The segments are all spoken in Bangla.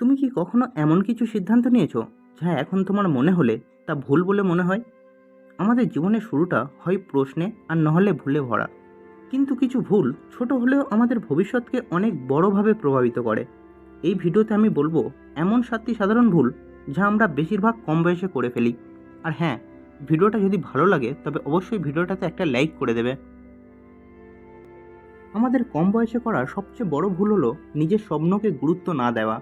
তুমি কি কখনো এমন কিছু সিদ্ধান্ত নিয়েছো যা এখন তোমার মনে হলে তা ভুল বলে মনে হয়? আমাদের জীবনের শুরুটা হয় প্রশ্নে আর নহলে ভুলে ভরা। কিন্তু কিছু ভুল ছোট হলেও আমাদের ভবিষ্যৎকে অনেক বড়ভাবে প্রভাবিত করে। এই ভিডিওতে আমি বলব এমন সাতটি সাধারণ ভুল যা আমরা বেশিরভাগ কম বয়সে করে ফেলি। আর হ্যাঁ ভিডিওটা যদি ভালো লাগে তবে অবশ্যই ভিডিওটাতে একটা লাইক করে দেবে। আমাদের কম বয়সে করা সবচেয়ে বড় ভুল হলো নিজের স্বপ্নকে গুরুত্ব না দেওয়া।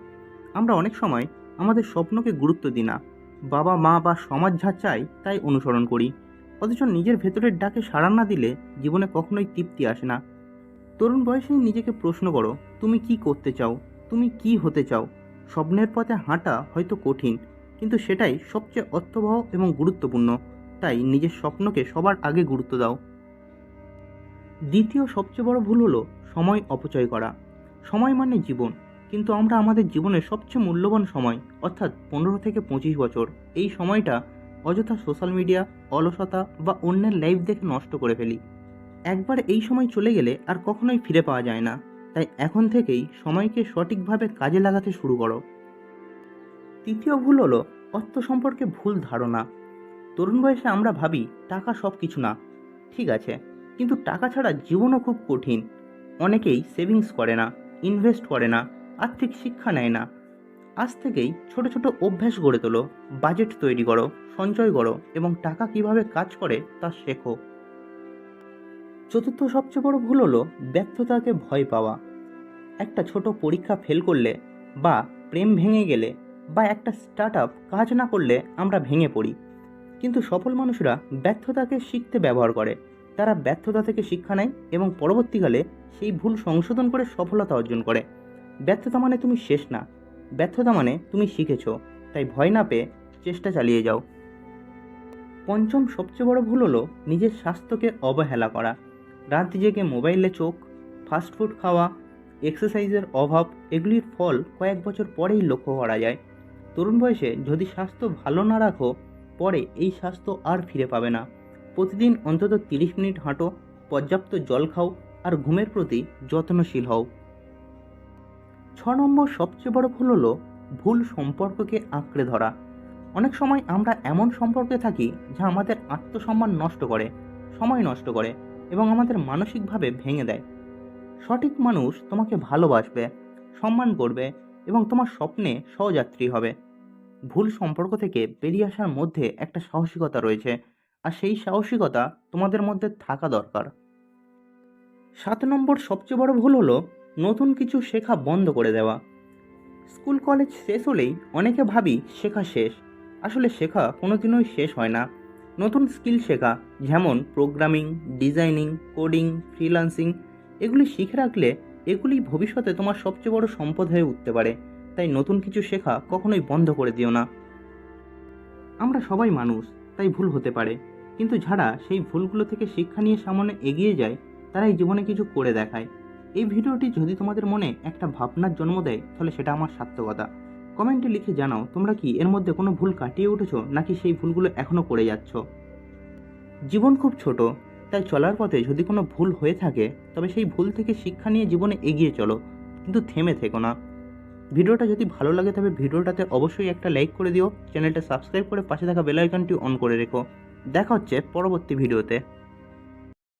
আমরা অনেক সময় আমাদের স্বপ্নকে গুরুত্ব দিই না। বাবা, মা বা সমাজ যা চায় তাই অনুসরণ করি। অথচ নিজের ভেতরের ডাকে সাড়া না দিলে জীবনে কখনোই তৃপ্তি আসে না। তরুণ বয়সেই নিজেকে প্রশ্ন করো, তুমি কি করতে চাও? তুমি কি হতে চাও? স্বপ্নের পথে হাঁটা হয়তো কঠিন, কিন্তু সেটাই সবচেয়ে অর্থবহ এবং গুরুত্বপূর্ণ। তাই নিজের স্বপ্নকে সবার আগে গুরুত্ব দাও। দ্বিতীয় সবচেয়ে বড় ভুল হলো সময় অপচয় করা। সময় মানে জীবন। কিন্তু আমরা আমাদের জীবনের সবচেয়ে মূল্যবান সময়, অর্থাৎ পনেরো থেকে পঁচিশ বছর, এই সময়টা অযথা সোশ্যাল মিডিয়া অলসতা বা অন্যের লাইফ দেখে নষ্ট করে ফেলি। একবার এই সময় চলে গেলে আর কখনোই ফিরে পাওয়া যায় না। তাই এখন থেকেই সময়কে সঠিকভাবে কাজে লাগাতে শুরু করো। তৃতীয় ভুল হলো অর্থ সম্পর্কে ভুল ধারণা। তরুণ বয়সে আমরা ভাবি, টাকা সব কিছু না। ঠিক আছে, কিন্তু টাকা ছাড়া জীবনও খুব কঠিন। অনেকেই সেভিংস করে না ইনভেস্ট করে না। আর্থিক শিক্ষা নেয় না। আজ থেকেই ছোট ছোট অভ্যাস গড়ে তোলো বাজেট তৈরি করো, সঞ্চয় করো এবং টাকা কীভাবে কাজ করে তা শেখো। চতুর্থ সবচেয়ে বড় ভুল হলো ব্যর্থতাকে ভয় পাওয়া। একটা ছোট পরীক্ষা ফেল করলে বা প্রেম ভেঙে গেলে বা একটা স্টার্ট আপ কাজ না করলে আমরা ভেঙে পড়ি। কিন্তু সফল মানুষরা ব্যর্থতাকে শিখতে ব্যবহার করে। তারা ব্যর্থতা থেকে শিক্ষা নেয় এবং পরবর্তীকালে সেই ভুল সংশোধন করে সফলতা অর্জন করে। ব্যর্থতা মানে তুমি শেষ না। ব্যর্থতা মানে তুমি শিখেছো, তাই ভয় না পেয়ে চেষ্টা চালিয়ে যাও। পঞ্চম সবচেয়ে বড় ভুল হলো নিজের স্বাস্থ্যকে অবহেলা করা। রাত জেগে মোবাইলে চোখ ফাস্টফুড খাওয়া এক্সারসাইজের অভাব, এগুলির ফল কয়েক বছর পরেই লক্ষ্য করা যায়। তরুণ বয়সে যদি স্বাস্থ্য ভালো না রাখো, পরে এই স্বাস্থ্য আর ফিরে পাবে না। প্রতিদিন অন্তত তিরিশ মিনিট হাঁটো, পর্যাপ্ত জল খাও, আর ঘুমের প্রতি যত্নশীল হও। ছ নম্বর সবচেয়ে বড় ভুল হলো ভুল সম্পর্ককে আঁকড়ে ধরা। অনেক সময় আমরা এমন সম্পর্কে থাকি যা আমাদের আত্মসম্মান নষ্ট করে, সময় নষ্ট করে এবং আমাদের মানসিকভাবে ভেঙে দেয়। সঠিক মানুষ তোমাকে ভালোবাসবে, সম্মান করবে এবং তোমার স্বপ্নে সহযাত্রী হবে। ভুল সম্পর্ক থেকে বেরিয়ে আসার মধ্যে একটা সাহসিকতা রয়েছে আর সেই সাহসিকতা তোমাদের মধ্যে থাকা দরকার। সাত নম্বর সবচেয়ে বড় ভুল হলো নতুন কিছু শেখা বন্ধ করে দেওয়া। স্কুল কলেজ শেষ হলেই অনেকে ভাবি শেখা শেষ। আসলে শেখা কোনোদিনই শেষ হয় না। নতুন স্কিল শেখা, যেমন প্রোগ্রামিং, ডিজাইনিং, কোডিং ফ্রিল্যান্সিং এগুলি শিখে রাখলে এগুলি ভবিষ্যতে তোমার সবচেয়ে বড় সম্পদ হয়ে উঠতে পারে। তাই নতুন কিছু শেখা কখনোই বন্ধ করে দিও না। আমরা সবাই মানুষ, তাই ভুল হতে পারে। কিন্তু যারা সেই ভুলগুলো থেকে শিক্ষা নিয়ে সামনে এগিয়ে যায়, তারাই জীবনে কিছু করে দেখায়। এই ভিডিওটি যদি তোমাদের মনে একটা ভাবনার জন্ম দেয়, তাহলে সেটা আমার সার্থকতা কমেন্টে লিখে জানাও, তোমরা কি এর মধ্যে কোনো ভুল কাটিয়ে উঠেছো, নাকি সেই ভুলগুলো এখনও করে যাচ্ছ? জীবন খুব ছোট, তাই চলার পথে যদি কোনো ভুল হয়ে থাকে, তবে সেই ভুল থেকে শিক্ষা নিয়ে জীবনে এগিয়ে চলো, কিন্তু থেমে থেকো না। ভিডিওটা যদি ভালো লাগে, তবে ভিডিওটাতে অবশ্যই একটা লাইক করে দিও, চ্যানেলটা সাবস্ক্রাইব করে পাশে থাকা বেল আইকনটি অন করে রেখো। দেখা হচ্ছে পরবর্তী ভিডিওতে।